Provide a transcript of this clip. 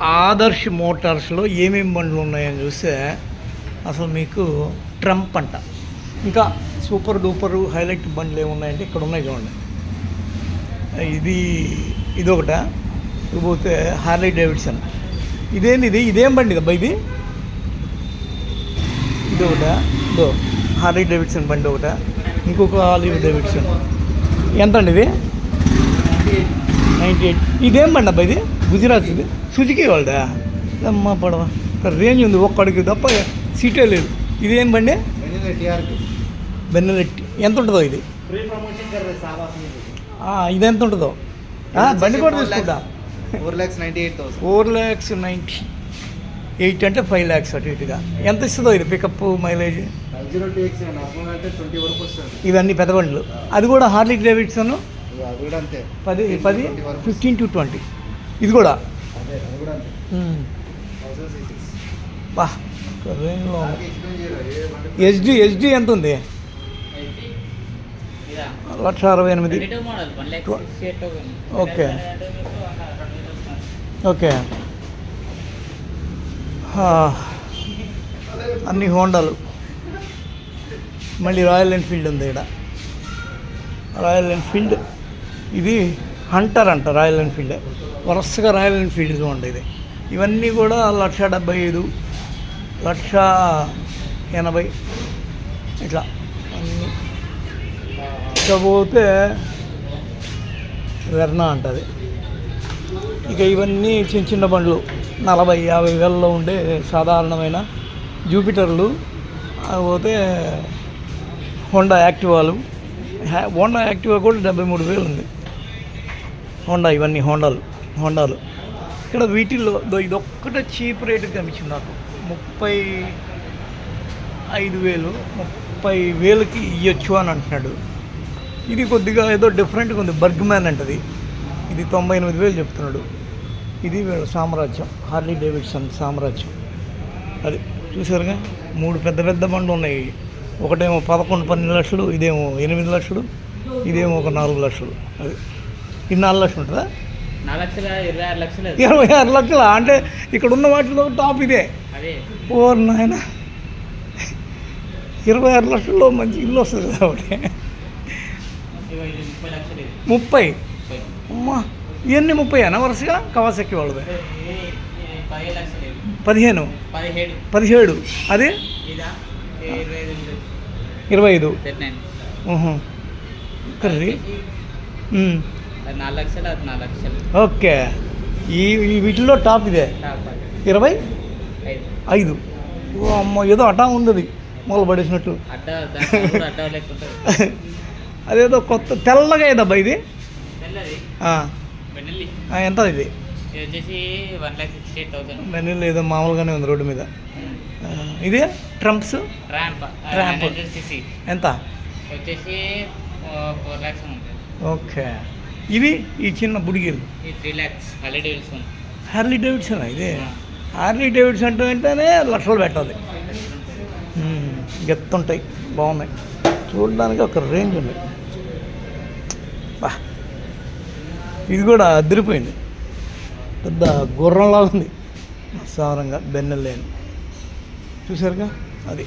ఆదర్శ్ మోటార్స్లో ఏమేమి బండ్లు ఉన్నాయని చూస్తే అసలు మీకు ట్రంప్ అంట. ఇంకా సూపర్ డూపర్ హైలైట్ బండ్లు ఏమున్నాయంటే ఇక్కడ ఉన్నాయి చూడండి. ఇది ఇదొకట. ఒకట ఇకపోతే హార్లీ డేవిడ్సన్. ఇదేంది ఇది? ఇదేం బండి అబ్బా ఇది? ఇది ఒకట ఇదో హార్లీ డేవిడ్సన్ బండి ఒకట. ఇంకొక హార్లీ డేవిడ్సన్. ఎంత అండి ఇది? Ninety eight. ఇదేం బండి అబ్బా ఇది? గుజరాత్ సుజుకి వాళ్ళదా? అమ్మ పడవ. రేంజ్ ఉంది ఒక్కడికి తప్ప సీటే లేదు. ఇదేం బండి? బెన్నెలెట్టి ఎంత ఉంటుందో ఇది? ఇది. ఎంత ఉంటుందో బండి కూడా తీసుకుంటా. Four lakhs ninety eight four lakhs ninety eight అంటే ఫైవ్ ల్యాక్స్ అటు ఇటుగా. ఎంత ఇస్తుందో ఇది పికప్ మైలేజ్? ఇవన్నీ పెద్ద బండ్లు. అది కూడా హార్లిక్ డేవిడ్సన్ పది పది ఫిఫ్టీన్ టు ట్వంటీ ఇది కూడా. బా హెచ్డి హెచ్డి ఎంత ఉంది? లక్ష అరవై ఎనిమిది. ఓకే. ఓకే. ఆ, అన్ని హోండాలు. మళ్ళీ రాయల్ ఎన్ఫీల్డ్ ఉంది ఇక్కడ. రాయల్ ఎన్ఫీల్డ్ ఇది హంటర్ అంట రాయల్ ఎన్ఫీల్డ్. వరుసగా రాయల్ ఎన్ఫీల్డ్ ఉండేది ఇవన్నీ కూడా లక్ష డెబ్బై ఐదు లక్ష ఎనభై ఇట్లా. అన్నీ ఇకపోతే వెర్నా అంటది ఇక ఇవన్నీ చిన్న చిన్న బండ్లు నలభై యాభై వేలలో ఉండే సాధారణమైన జూపిటర్లు. పోతే హోండా యాక్టివాలు. హ్యా- హోండా యాక్టివా కూడా డెబ్బై మూడు వేలు ఉంది. హోండా ఇవన్నీ హోండాలు హోండాలు. ఇక్కడ వీటిల్లో ఇదొక్కటే చీప్ రేటుకి కనిపించింది నాకు. ముప్పై ఐదు వేలు ముప్పై వేలకి ఇవ్వచ్చు అని అంటున్నాడు. ఇది కొద్దిగా ఏదో డిఫరెంట్గా ఉంది బర్గ్మ్యాన్ అంటది. ఇది తొంభై ఎనిమిది వేలు చెప్తున్నాడు. ఇది సామ్రాజ్యం హార్లీ డేవిడ్సన్ సామ్రాజ్యం. అది చూసారుగా? మూడు పెద్ద పెద్ద బండ్లు ఉన్నాయి. ఒకటేమో పదకొండు పన్నెండు లక్షలు ఇదేమో ఎనిమిది లక్షలు ఇదేమో ఒక నాలుగు లక్షలు. అది ఇది నాలుగు లక్షలు ఉంటుందా? ఇరవై ఆరు లక్షలు అంటే ఇక్కడ ఉన్న వాటిలో టాప్ ఇదే. ఓ నాయన. ఇరవై ఆరు లక్షల్లో మంచి ఇల్లు వస్తుంది కాబట్టి ముప్పై. అమ్మా ఇవన్నీ ముప్పై అన్న వరుసగా? కవాసక్కి వాళ్ళది. పదిహేను పదిహేడు. అది? ఇరవై ఐదు. కర్రీ లక్షలు అది నాలుగు లక్షలు. ఓకే. ఈ ఈ వీటిల్లో టాప్ ఇదే. ఇరవై? ఐదు. ఓ అమ్మ ఏదో అటా ఉంది మొదలు పడేసినట్టు. అదేదో కొత్త తెల్లగా ఏదబ్బా ఇది? ఎంత ఇది? వెన్నెల ఏదో మామూలుగానే ఉంది రోడ్డు మీద. ఇది? ట్రంప్స్? సిసి. ఎంత? ఓకే. ఇవి ఈ చిన్న బుడిగిలు హార్లీ డేవిడ్సన్ ఇది? హార్లీ డేవిడ్సన్ అంటే వెంటనే లక్షలు పెట్టాలి. గెత్తుంటాయి. బాగున్నాయి. చూడడానికి ఒక రేంజ్ ఉంది. బా. ఇది కూడా అదిరిపోయింది. పెద్ద గుర్రంలా ఉంది సారంగా బెన్నెల్లేని చూసారుగా అది.